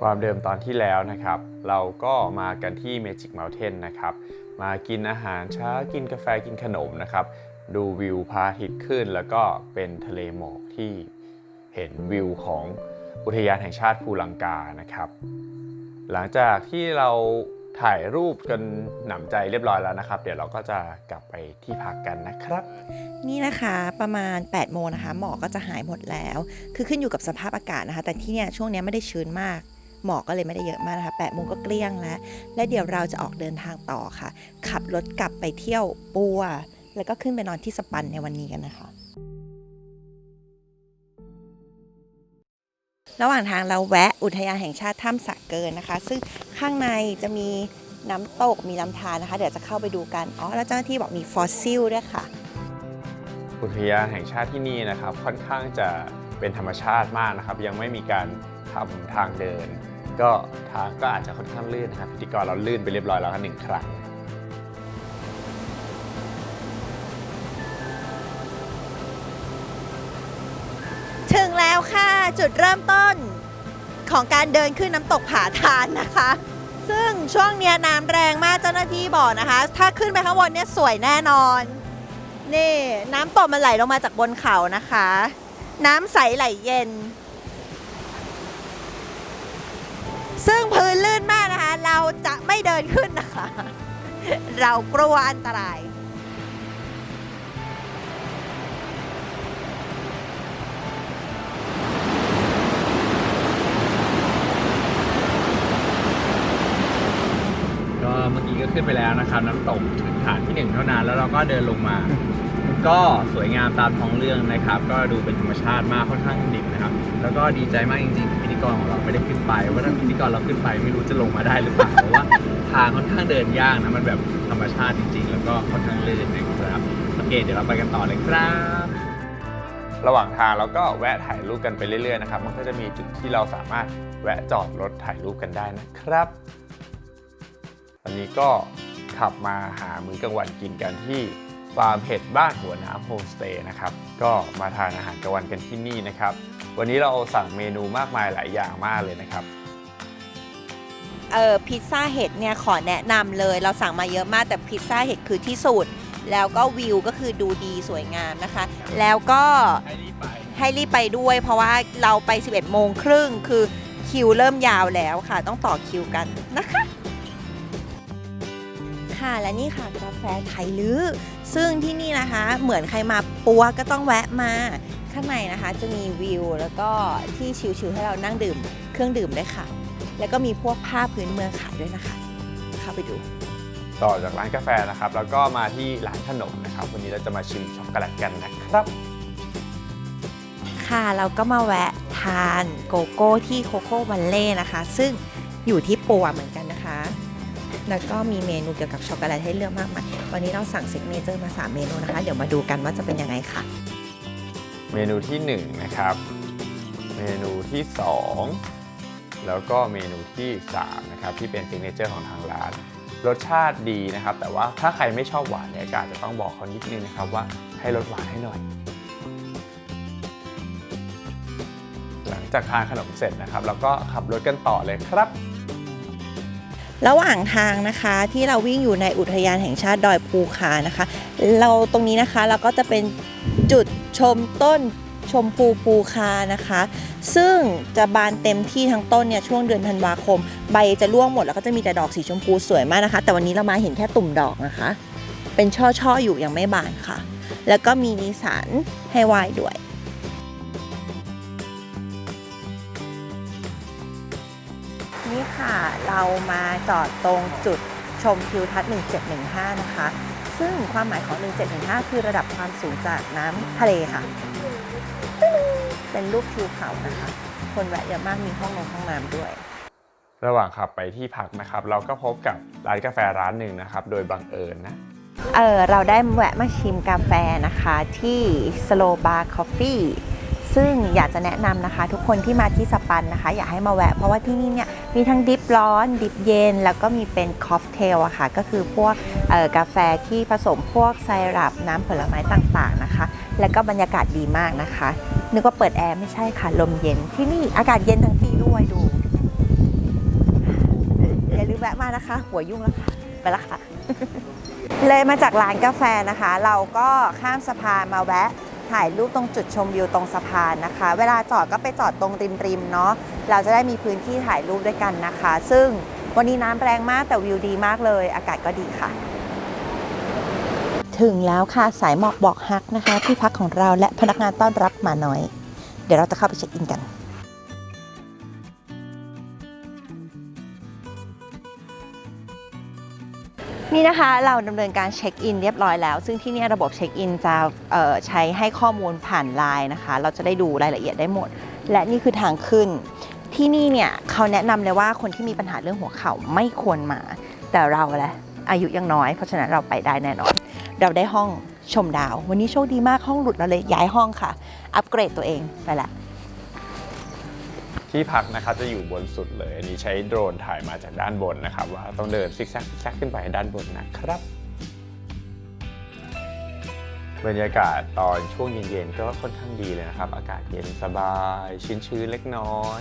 ความเดิมตอนที่แล้วนะครับ เราก็มากันที่ Magic Mountain นะครับ มากินอาหารเช้ากินกาแฟกินขนมนะครับ ดูวิวพระอาทิตย์ขึ้น แล้วก็เป็นทะเลหมอกที่เห็นวิวของอุทยานแห่งชาติภูลังกานะครับ หลังจากที่เราถ่ายรูปกันหนำใจเรียบร้อยแล้วนะครับ เดี๋ยวเราก็จะกลับไปที่พักกันนะครับ นี่นะคะประมาณ 8 โมงนะคะหมอกก็จะหายหมดแล้ว คือขึ้นอยู่กับสภาพอากาศนะคะ แต่ที่เนี่ยช่วงนี้ไม่ได้ชื้นมาก หมอกก็เลยไม่ได้เยอะมากนะคะ8โมงก็เกลี้ยงแล้ว และเดี๋ยวเราจะออกเดินทางต่อค่ะ ขับรถกลับไปเที่ยวปัว แล้วก็ขึ้นไปนอนที่สปันในวันนี้กันนะคะ ระหว่างทางเราแวะอุทยานแห่งชาติถ้ำสะเกินนะคะ ซึ่งข้างในจะมีน้ำตกมีลำธารนะคะ เดี๋ยวจะเข้าไปดูกัน อ๋อ แล้วเจ้าหน้าที่บอกมีฟอสซิลด้วยค่ะ อุทยานแห่งชาติที่นี่นะครับ ค่อนข้างจะเป็นธรรมชาติมากนะครับ ยังไม่มีการทำทางเดิน ก็ทางก็อาจจะค่อนข้างลื่นนะครับพิธีกรเราลื่นไปเรียบร้อยแล้วครับหนึ่งครั้งถึงแล้วค่ะจุดเริ่มต้นของการเดินขึ้นน้ำตกผาทานนะคะ ซึ่งช่วงเนี้ยน้ำแรงมากเจ้าหน้าที่บอกนะคะ ถ้าขึ้นไปข้างบนเนี่ยสวยแน่นอน นี่น้ำตกมันไหลลงมาจากบนเขานะคะ น้ำใสไหลเย็น ซึ่งพื้นลื่นมากนะคะ เราจะไม่เดินขึ้นนะคะ เรากลัวอันตราย ก็เมื่อกี้ก็ขึ้นไปแล้วนะครับ น้ำตกถึงฐานที่หนึ่งเท่านั้นแล้วเราก็เดินลงมา ก็สวยงามตามท้องเรื่องนะครับ ก็ดูเป็นธรรมชาติมากค่อนข้างดิบนะครับ แล้วก็ดีใจมากจริงๆ ธีกรของเราไม่ได้ขึ้นไปว่าถ้าพิธีกรเราขึ้นไปไม่รู้จะลงมาได้หรือเปล่าเพราะว่าทางค่อนข้างเดินยากนะมันแบบธรรมชาติจริง ๆ แล้วก็ค่อนข้างลื่นนะครับโอเคเดี๋ยวเราไปกันต่อเลยครับ ระหว่างทางเราก็แวะถ่ายรูปกันไปเรื่อยๆนะครับมันก็จะมีจุดที่เราสามารถแวะจอดรถถ่ายรูปกันได้นะครับวันนี้ก็ขับมาหามื้อกลางวันกินกันที่ฟาร์มเห็ดบ้านหัวน้ำโฮมสเตย์นะครับ ก็มาทานอาหารกลางวันกันที่นี่นะครับ วันนี้เราสั่งเมนูมากมายหลายอย่างมากเลยนะครับ เออพิซซ่าเห็ดเนี่ยขอแนะนำเลย เราสั่งมาเยอะมากแต่พิซซ่าเห็ดคือที่สุด แล้วก็วิวก็คือดูดีสวยงามนะคะ แล้วก็ให้รีบไป ให้รีบไปด้วย เพราะว่าเราไป 11 โมงครึ่งคือคิวเริ่มยาวแล้วค่ะ ต้องต่อคิวกันนะคะ ค่ะและนี่ค่ะกาแฟไทยลื้อซึ่งที่นี่นะคะ เหมือนใครมาปัวก็ต้องแวะมา ข้างในนะคะจะมีวิวแล้วก็ที่ชิลๆให้เรานั่งดื่มเครื่องดื่มด้วยค่ะ แล้วก็มีพวกผ้าพื้นเมืองขายด้วยนะคะ เข้าไปดู ต่อจากร้านกาแฟนะครับ แล้วก็มาที่ร้านขนมนะครับ วันนี้เราจะมาชิมช็อกโกแลตกันนะครับ ค่ะเราก็มาแวะทานโกโก้ที่โคโค่วันเล่นะคะ ซึ่งอยู่ที่ปัวเหมือนกันนะคะ แล้วก็มีเมนูเกี่ยวกับช็อกโกแลตให้เลือกมากมาย วันนี้เราสั่งซิกเนเจอร์มา 3 เมนูนะคะ เดี๋ยวมาดูกันว่าจะเป็นยังไงค่ะ เมนูที่1นะครับ เมนูที่ 2 แล้วก็เมนูที่3นะครับที่เป็นซิกเนเจอร์ของทางร้าน รสชาติดีนะครับ แต่ว่าถ้าใครไม่ชอบหวานเนี่ยก็อาจจะต้องบอกเขานิดนึงนะครับว่าให้ลดหวานให้หน่อย หลังจากทานขนมเสร็จนะครับเราก็ขับรถกันต่อเลยครับระหว่างทางนะคะที่เราวิ่งอยู่ในอุทยานแห่งชาติดอยภูคานะคะ เราตรงนี้นะคะเราก็จะเป็นจุด ชมต้นชมพูภูคานะคะ ซึ่งจะบานเต็มที่ทั้งต้นเนี่ยช่วงเดือนธันวาคม ใบจะร่วงหมดแล้วก็จะมีแต่ดอกสีชมพูสวยมากนะคะ แต่วันนี้เรามาเห็นแค่ตุ่มดอกนะคะ เป็นช่อๆอยู่ยังไม่บานค่ะ แล้วก็มีนิสานให้ไหว้ด้วยนี่ค่ะเรามาจอดตรงจุดชมทิวทัศน์1715 นะคะ ซึ่งความหมายของ 1715 คือระดับความสูงจากน้ำทะเลค่ะตึ้งเป็นรูปทิวเขานะคะ คนแวะเยอะมากมีห้องนงห้องน้ำด้วย ระหว่างขับไปที่พักนะครับ เราก็พบกับร้านกาแฟร้านหนึ่งนะครับ โดยบังเอิญนะเออเราได้แวะมาชิมกาแฟนะคะที่ Slow Bar Coffee ซึ่งอยากจะแนะนำนะคะ ทุกคนที่มาที่สปันนะคะ อยากให้มาแวะ เพราะว่าที่นี่เนี่ยมีทั้งดิฟร้อน ดิฟเย็น แล้วก็มีเป็นคอฟเทลอะค่ะ ก็คือพวกกาแฟที่ผสมพวกไซรัปน้ำผลไม้ต่างๆนะคะ แล้วก็บรรยากาศดีมากนะคะ นึกว่าเปิดแอร์ไม่ใช่ค่ะ ลมเย็น ที่นี่อากาศเย็นทั้งปีด้วยดู อย่าลืมแวะมานะคะ หัวยุ่งแล้วค่ะ ไปละค่ะ เลยมาจากร้านกาแฟนะคะ เราก็ข้ามสะพานมาแวะ ถ่ายรูปตรงจุดชมวิวตรงสะพานนะคะ เวลาจอดก็ไปจอดตรงริมริมๆเนาะเราจะได้มีพื้นที่ถ่ายรูปด้วยกันนะคะ ซึ่งวันนี้น้ำแรงมากแต่วิวดีมากเลย อากาศก็ดีค่ะ ถึงแล้วค่ะสายหมอกบอกฮักนะคะ ที่พักของเราและพนักงานต้อนรับมาน้อย เดี๋ยวเราจะเข้าไปเช็คอินกัน นี่นะคะเราดำเนินการเช็คอินเรียบร้อยแล้ว ซึ่งที่นี่ระบบเช็คอินจะใช้ให้ข้อมูลผ่านไลน์นะคะ เราจะได้ดูรายละเอียดได้หมด และนี่คือทางขึ้น ที่นี่เนี่ยเขาแนะนำเลยว่าคนที่มีปัญหาเรื่องหัวเข่าไม่ควรมา แต่เราแหละอายุยังน้อย เพราะฉะนั้นเราไปได้แน่นอน เราได้ห้องชมดาว วันนี้โชคดีมากห้องหลุดเราเลยย้ายห้องค่ะ อัปเกรดตัวเองไปละ ที่พักนะครับจะอยู่บนสุดเลยอันนี้ใช้โดรนถ่ายมาจากด้านบนนะครับ ว่าต้องเดินซิกแซกซิกแซกขึ้นไปด้านบนนะครับ บรรยากาศตอนช่วงเย็นๆก็ค่อนข้างดีเลยนะครับ อากาศเย็นสบายชื้นๆเล็กน้อย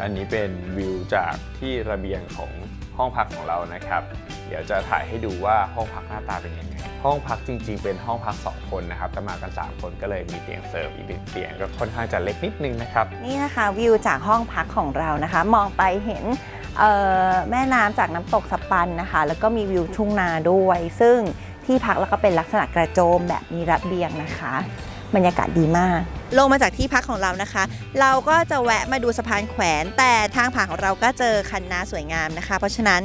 อันนี้เป็นวิวจากที่ระเบียงของห้องพักของเรานะครับ เดี๋ยวจะถ่ายให้ดูว่าห้องพักหน้าตาเป็นยังไง ห้องพักจริง ๆ เป็นห้องพัก 2 คนนะครับแต่มากัน 3 คนก็เลยมีเตียงเสริมอีกหนึ่งเตียงก็ค่อนข้างจะเล็กนิดนึงนะครับนี่นะคะวิวจากห้องพักของเรานะคะ มองไปเห็นเอ่อแม่น้ำจากน้ำตกสปันนะคะ แล้วก็มีวิวทุ่งนาด้วย ซึ่งที่พักแล้วก็เป็นลักษณะกระโจมแบบมีระเบียงนะคะ บรรยากาศดีมาก ลงมาจากที่พักของเรานะคะ เราก็จะแวะมาดูสะพานแขวน แต่ทางผ่านของเราก็เจอคันนาสวยงามนะคะ เพราะฉะนั้น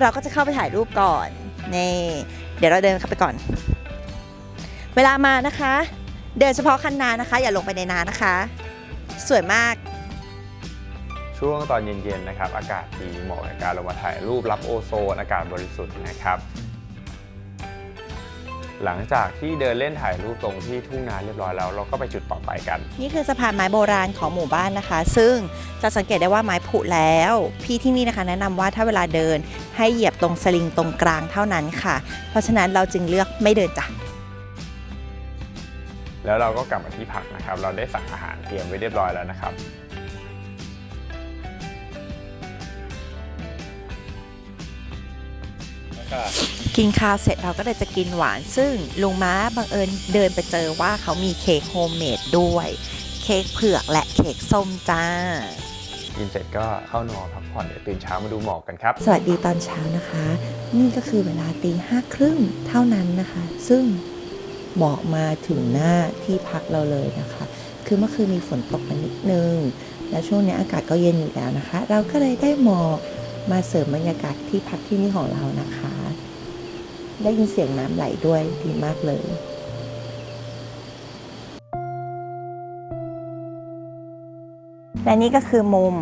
เราก็จะเข้าไปถ่ายรูปก่อนนี่ เดี๋ยวเราเดินเข้าไปก่อน เวลามานะคะ เดินเฉพาะคันนานะคะ อย่าลงไปในนานะคะ สวยมากช่วงตอนเย็นๆนะครับ อากาศดีเหมาะกับการลงมาถ่ายรูปรับโอโซนอากาศบริสุทธิ์นะครับ หลังจากที่เดินเล่นถ่ายรูปตรงที่ทุ่งนาเรียบร้อยแล้ว เราก็ไปจุดต่อไปกัน นี่คือสะพานไม้โบราณของหมู่บ้านนะคะ ซึ่งจะสังเกตได้ว่าไม้ผุแล้ว พี่ที่นี่นะคะ แนะนำว่าถ้าเวลาเดิน ให้เหยียบตรงสลิงตรงกลางเท่านั้นค่ะ เพราะฉะนั้นเราจึงเลือกไม่เดินจ้ะแล้วเราก็กลับมาที่พักนะครับ เราได้สั่งอาหารเตรียมไว้เรียบร้อยแล้วนะครับ กินข้าวเสร็จเราก็เลยจะกินหวาน ซึ่งลุงม้าบังเอิญเดินไปเจอว่าเขามีเค้กโฮมเมดด้วย เค้กเผือกและเค้กส้มจ้า กินเสร็จก็เข้านอนพักผ่อนเดี๋ยวตื่นเช้ามาดูหมอกกันครับ สวัสดีตอนเช้านะคะ นี่ก็คือเวลาตีห้าครึ่งเท่านั้นนะคะ ซึ่งหมอกมาถึงหน้าที่พักเราเลยนะคะ คือเมื่อคืนมีฝนตกมานิดนึง และช่วงนี้อากาศก็เย็นอยู่แล้วนะคะ เราก็เลยได้หมอกมาเสริมบรรยากาศที่พักที่นี่ของเรานะคะ ได้ยินเสียงน้ำไหลด้วยดีมากเลย และนี่ก็คือมุม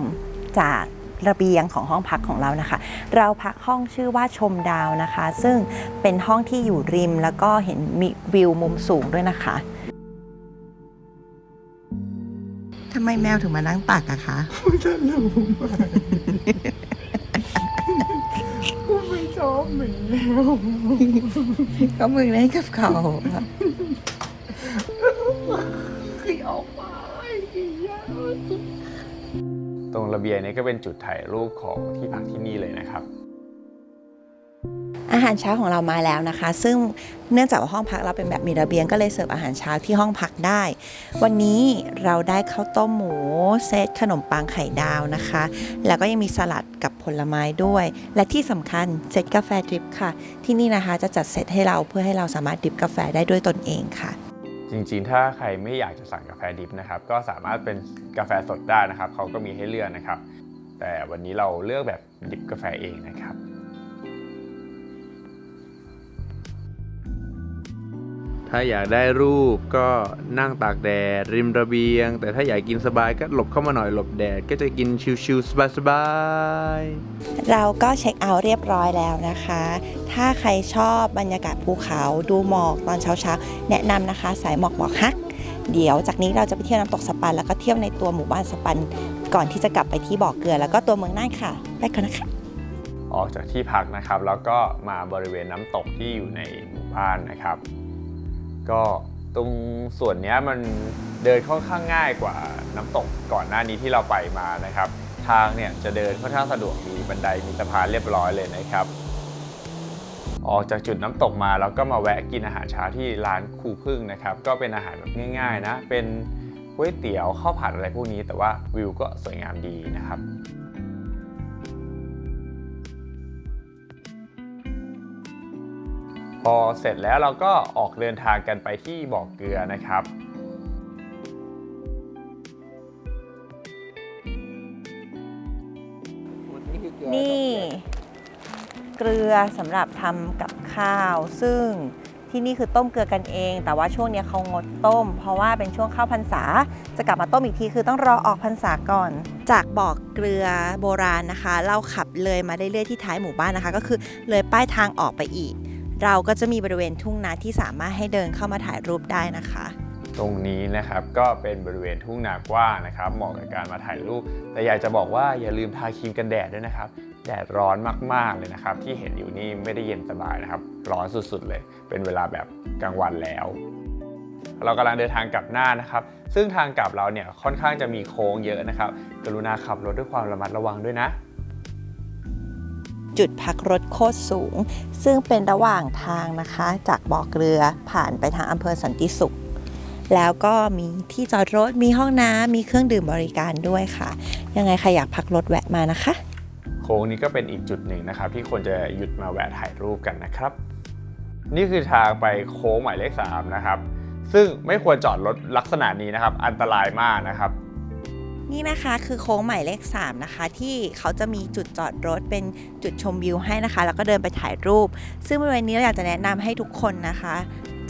จากระเบียงของห้องพักของเรานะคะ เราพักห้องชื่อว่าชมดาวนะคะ ซึ่งเป็นห้องที่อยู่ริมแล้วก็เห็นมีวิวมุมสูงด้วยนะคะทำไมแมวถึงมานั่งตักอะคะกูไม่ชอบหมีแล้วก็มึงเล่นกับเขา ตรงระเบียงนี้ก็เป็นจุดถ่ายรูปของที่พักที่นี่เลยนะครับ อาหารเช้าของเรามาแล้วนะคะ ซึ่งเนื่องจากว่าห้องพักเราเป็นแบบมีระเบียงก็เลยเสิร์ฟอาหารเช้าที่ห้องพักได้ วันนี้เราได้ข้าวต้มหมูเซตขนมปังไข่ดาวนะคะ แล้วก็ยังมีสลัดกับผลไม้ด้วย และที่สำคัญเซตกาแฟดริปค่ะ ที่นี่นะคะจะจัดเซตให้เราเพื่อให้เราสามารถดริปกาแฟได้ด้วยตนเองค่ะ จริงๆ ถ้าใครไม่อยากจะสั่งกาแฟดิบนะครับ ก็สามารถเป็นกาแฟสดได้นะครับ เขาก็มีให้เลือกนะครับ แต่วันนี้เราเลือกแบบดิบกาแฟเองนะครับ ถ้าอยากได้รูปก็นั่งตากแดด ริมระเบียง แต่ถ้าอยากกินสบายก็หลบเข้ามาหน่อยหลบแดด ก็จะกินชิลๆสบายๆเราก็เช็คเอาท์เรียบร้อยแล้วนะคะ ถ้าใครชอบบรรยากาศภูเขาดูหมอกตอนเช้าๆ แนะนำนะคะ สายหมอกหมอกฮัก เดี๋ยวจากนี้เราจะไปเที่ยวน้ำตกสปัน แล้วก็เที่ยวในตัวหมู่บ้านสปัน ก่อนที่จะกลับไปที่บ่อเกลือ แล้วก็ตัวเมืองน่านค่ะ ไปก่อนนะคะออกจากที่พักนะครับ แล้วก็มาบริเวณน้ำตกที่อยู่ในหมู่บ้านนะครับ ก็ตรงส่วนนี้มันเดินค่อนข้างง่ายกว่าน้ำตกก่อนหน้านี้ที่เราไปมานะครับ ทางเนี่ยจะเดินค่อนข้างสะดวกมีบันไดมีสะพานเรียบร้อยเลยนะครับ ออกจากจุดน้ำตกมาแล้วก็มาแวะกินอาหารเช้าที่ร้านครูพึ่งนะครับ ก็เป็นอาหารแบบง่ายๆนะเป็นก๋วยเตี๋ยวข้าวผัดอะไรพวกนี้ แต่ว่าวิวก็สวยงามดีนะครับ พอเสร็จแล้วเราก็ออกเดินทางกันไปที่บ่อเกลือนะครับนี่คือเกลือนี่เกลือสำหรับทำกับข้าว ซึ่งที่นี่คือต้มเกลือกันเอง แต่ว่าช่วงเนี้ยเขางดต้ม เพราะว่าเป็นช่วงเข้าพรรษา จะกลับมาต้มอีกทีคือต้องรอออกพรรษาก่อน จากบ่อกเกลือโบราณนะคะ เราขับเลยมาเรื่อยๆที่ท้ายหมู่บ้านนะคะ ก็คือเลยป้ายทางออกไปอีก เราก็จะมีบริเวณทุ่งนาที่สามารถให้เดินเข้ามาถ่ายรูปได้นะคะ ตรงนี้นะครับก็เป็นบริเวณทุ่งนากว้างนะครับ เหมาะกับการมาถ่ายรูป แต่อยากจะบอกว่าอย่าลืมทาครีมกันแดดด้วยนะครับ แดดร้อนมากๆเลยนะครับ ที่เห็นอยู่นี่ไม่ได้เย็นสบายนะครับ ร้อนสุดๆเลย เป็นเวลาแบบกลางวันแล้วเรากำลังเดินทางกลับหน้านะครับ ซึ่งทางกลับเราเนี่ยค่อนข้างจะมีโค้งเยอะนะครับ กรุณาขับรถด้วยความระมัดระวังด้วยนะ จุดพักรถโคตรสูง ซึ่งเป็นระหว่างทางนะคะ จากบ่อเกลือผ่านไปทางอำเภอสันติสุข แล้วก็มีที่จอดรถมีห้องน้ำมีเครื่องดื่มบริการด้วยค่ะ ยังไงใครอยากพักรถแวะมานะคะ โค้งนี้ก็เป็นอีกจุดหนึ่งนะครับ ที่ควรจะหยุดมาแวะถ่ายรูปกันนะครับ นี่คือทางไปโค้งหมายเลข3นะครับซึ่งไม่ควรจอดรถลักษณะนี้นะครับ อันตรายมากนะครับ นี่นะคะคือโค้งหมายเลข 3 นะคะ ที่เขาจะมีจุดจอดรถเป็นจุดชมวิวให้นะคะ แล้วก็เดินไปถ่ายรูป ซึ่งบริเวณนี้เราอยากจะแนะนำให้ทุกคนนะคะ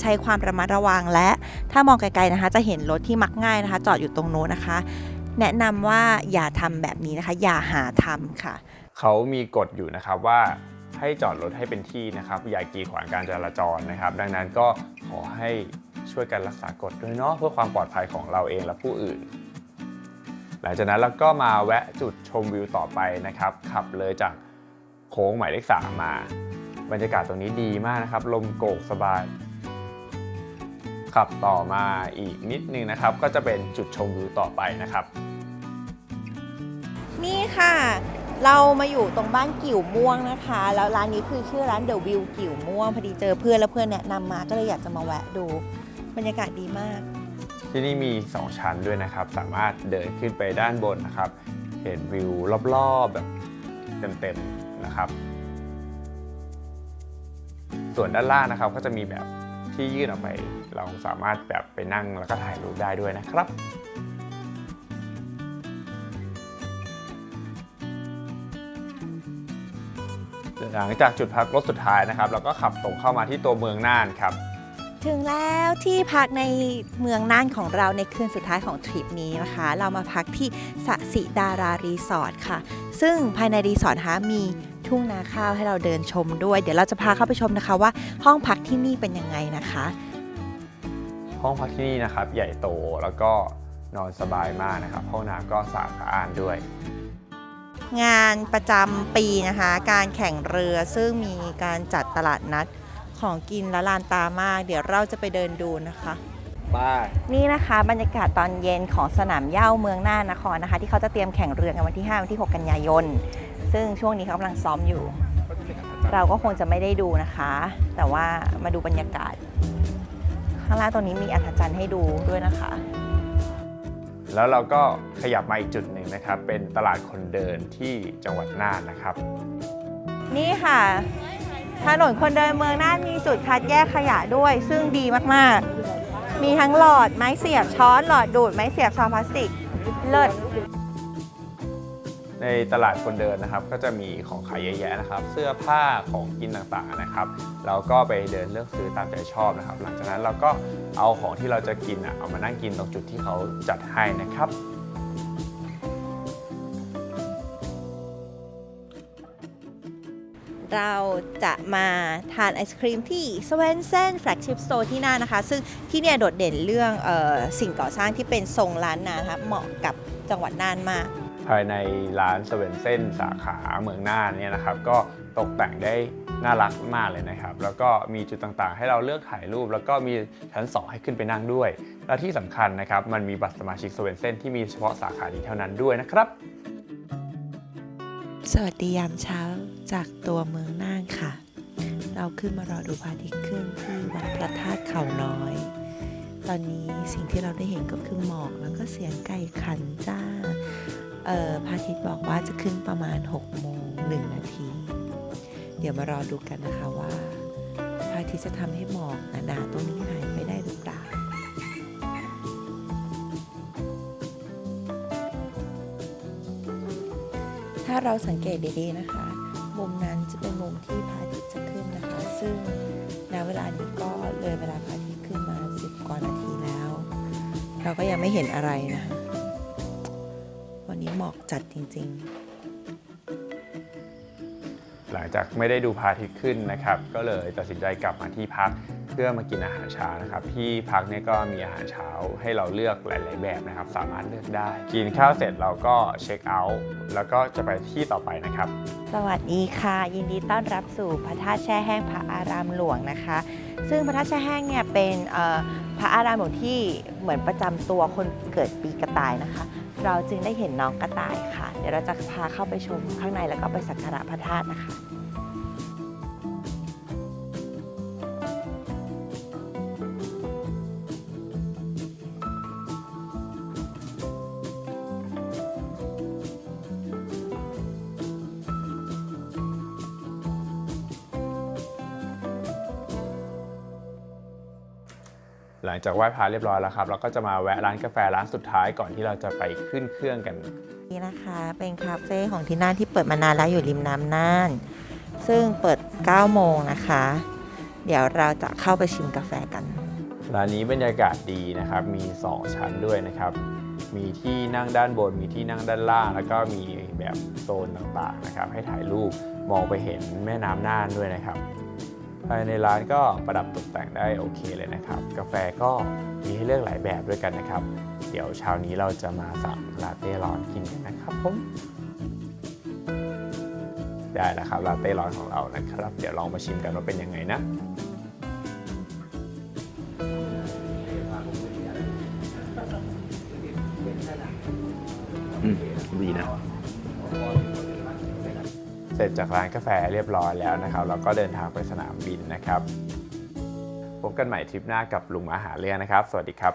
ใช้ความระมัดระวังและถ้ามองไกลๆนะคะ จะเห็นรถที่มักง่ายนะคะ จอดอยู่ตรงโน้นนะคะ แนะนำว่าอย่าทำแบบนี้นะคะ อย่าหาทำค่ะ เขามีกฎอยู่นะครับว่าให้จอดรถให้เป็นที่นะครับ อย่ากีดขวางการจราจรนะครับ ดังนั้นก็ขอให้ช่วยกันรักษากฎด้วยเนาะเพื่อความปลอดภัยของเราเองและผู้อื่น หลังจากนั้นเราก็มาแวะจุดชมวิวต่อไปนะครับ ขับเลยจากโค้งหมายเลข3มา บรรยากาศตรงนี้ดีมากนะครับ ลมโกกสบายขับต่อมาอีกนิดนึงนะครับ ก็จะเป็นจุดชมวิวต่อไปนะครับ นี่ค่ะ เรามาอยู่ตรงบ้านกิ่วม่วงนะคะ แล้วร้านนี้คือชื่อร้านเดอะวิวกิ่วม่วงพอดีเจอเพื่อนแล้วเพื่อนแนะนำมาก็เลยอยากจะมาแวะดู บรรยากาศดีมาก ที่นี่มี 2 ชั้นด้วยนะครับ สามารถเดินขึ้นไปด้านบนนะครับ เห็นวิวรอบๆแบบเต็มๆนะครับ ส่วนด้านล่างนะครับก็จะมีแบบที่ยื่นออกไป เราสามารถแบบไปนั่งแล้วก็ถ่ายรูปได้ด้วยนะครับหลังจากจุดพักรถสุดท้ายนะครับ เราก็ขับตรงเข้ามาที่ตัวเมืองน่านครับ ถึงแล้วที่พักในเมืองน่านของเราในคืนสุดท้ายของทริปนี้นะคะ เรามาพักที่สะสิดารารีสอร์ทค่ะ ซึ่งภายในรีสอร์ทนะคะมีทุ่งนาข้าวให้เราเดินชมด้วย เดี๋ยวเราจะพาเข้าไปชมนะคะว่าห้องพักที่นี่เป็นยังไงนะคะ ห้องพักที่นี่นะครับ ใหญ่โตแล้วก็นอนสบายมากนะครับห้องน้ำก็สะอาดสะอ้านด้วย งานประจำปีนะคะ การแข่งเรือซึ่งมีการจัดตลาดนัด ของกินและลานตามาก เดี๋ยวเราจะไปเดินดูนะคะป้านี่นะคะบรรยากาศตอนเย็นของสนามเหย้าเมืองน่านนครนะคะ ที่เขาจะเตรียมแข่งเรือกันวันที่ 5 วันที่ 6 กันยายน ซึ่งช่วงนี้เขากำลังซ้อมอยู่ เราก็คงจะไม่ได้ดูนะคะ แต่ว่ามาดูบรรยากาศ ข้างล่างตรงนี้มีอัธจันทร์ให้ดูด้วยนะคะ แล้วเราก็ขยับมาอีกจุดหนึ่งนะครับ เป็นตลาดคนเดินที่จังหวัดน่านนะครับ นี่ค่ะ ถนนคนเดินเมืองน่านมีจุดคัดแยกขยะด้วย ซึ่งดีมากๆ มีทั้งหลอดไม้เสียบช้อนหลอดดูดไม้เสียบซองพลาสติก เลิศในตลาดคนเดินนะครับก็จะมีของขายเยอะแยะนะครับ เสื้อผ้าของกินต่างๆนะครับ เราก็ไปเดินเลือกซื้อตามใจชอบนะครับ หลังจากนั้นเราก็เอาของที่เราจะกินอะเอามานั่งกินตรงจุดที่เขาจัดให้นะครับ เราจะมาทานไอศครีมที่สเวนเซนแฟลกชิพสโตร์ที่น่านนะคะ ซึ่งที่เนี่ยโดดเด่นเรื่องออสิ่งก่อสร้างที่เป็นทรงล้านนานะคะเหมาะกับจังหวัดน่านมากภายในร้านสเวนเซนสาขาเมืองน่านเนี่ยนะครับ ก็ตกแต่งได้น่ารักมากเลยนะครับ แล้วก็มีจุดต่างๆ ให้เราเลือกถ่ายรูป แล้วก็มีชั้น 2 ให้ขึ้นไปนั่งด้วย และที่สำคัญนะครับ มันมีบัตรสมาชิกสเวนเซนที่มีเฉพาะสาขานี้เท่านั้นด้วยนะครับ สวัสดียามเช้าจากตัวเมืองน่านค่ะ เราขึ้นมารอดูพระอาทิตย์ขึ้นที่วัดพระธาตุเขาน้อย ตอนนี้สิ่งที่เราได้เห็นก็คือหมอกแล้วก็เสียงไก่ขันจ้า เอ่อพระอาทิตย์บอกว่าจะขึ้นประมาณ6โมง1นาที เดี๋ยวมารอดูกันนะคะว่าพระอาทิตย์จะทำให้หมอกหนาๆตรงนี้หายไปได้หรือเปล่า ถ้าเราสังเกตดีๆนะคะ มุมนั้นจะเป็นมุมที่พระอาทิตย์จะขึ้นนะคะ ซึ่งณเวลานี้ก็เลยเวลาพระอาทิตย์ขึ้นมาสิบกว่านาทีแล้ว เราก็ยังไม่เห็นอะไรนะ วันนี้หมอกจัดจริง ๆหลังจากไม่ได้ดูพระอาทิตย์ขึ้นนะครับ ก็เลยตัดสินใจกลับมาที่พัก เพื่อมากินอาหารเช้านะครับที่พักเนี่ยก็มีอาหารเช้าให้เราเลือกหลาย ๆ แบบนะครับ สามารถเลือกได้ กินข้าวเสร็จเราก็เช็คเอาท์แล้วก็จะไปที่ต่อไปนะครับ สวัสดีค่ะ ยินดีต้อนรับสู่พระธาตุแช่แห้งพระอารามหลวงนะคะ ซึ่งพระธาตุแช่แห้งเนี่ยเป็นพระอารามหลวงที่เหมือนประจำตัวคนเกิดปีกระต่ายนะคะ เราจึงได้เห็นน้องกระต่ายค่ะ เดี๋ยวเราจะพาเข้าไปชมข้างในแล้วก็ไปสักการะพระธาตุนะคะ หลังจากไหว้พระเรียบร้อยแล้วครับเราก็จะมาแวะร้านกาแฟร้านสุดท้ายก่อนที่เราจะไปขึ้นเครื่องกัน นี่นะคะเป็นคาเฟ่ของที่น่านที่เปิดมานานแล้วอยู่ริมน้ำน่าน ซึ่งเปิด 9 โมงนะคะ เดี๋ยวเราจะเข้าไปชิมกาแฟกัน ร้านนี้บรรยากาศดีนะครับ มี 2 ชั้นด้วยนะครับ มีที่นั่งด้านบน มีที่นั่งด้านล่าง แล้วก็มีแบบโซนต่างๆนะครับ ให้ถ่ายรูปมองไปเห็นแม่น้ำน่านด้วยนะครับ ภายในร้านก็ประดับตกแต่งได้โอเคเลยนะครับ กาแฟก็มีให้เลือกหลายแบบด้วยกันนะครับ เดี๋ยวเช้านี้เราจะมาสั่งลาเต้ร้อนกินกันนะครับผมได้แล้วครับลาเต้ร้อนของเรานะครับ เดี๋ยวลองมาชิมกันว่าเป็นยังไงนะ ร็จจากร้านกาแฟเรียบร้อยแล้วนะครับเราก็เดินทางไปสนามบินนะครับพบกันใหม่ทริปหน้ากับลุงมาหาเรื่องนะครับ สวัสดีครับ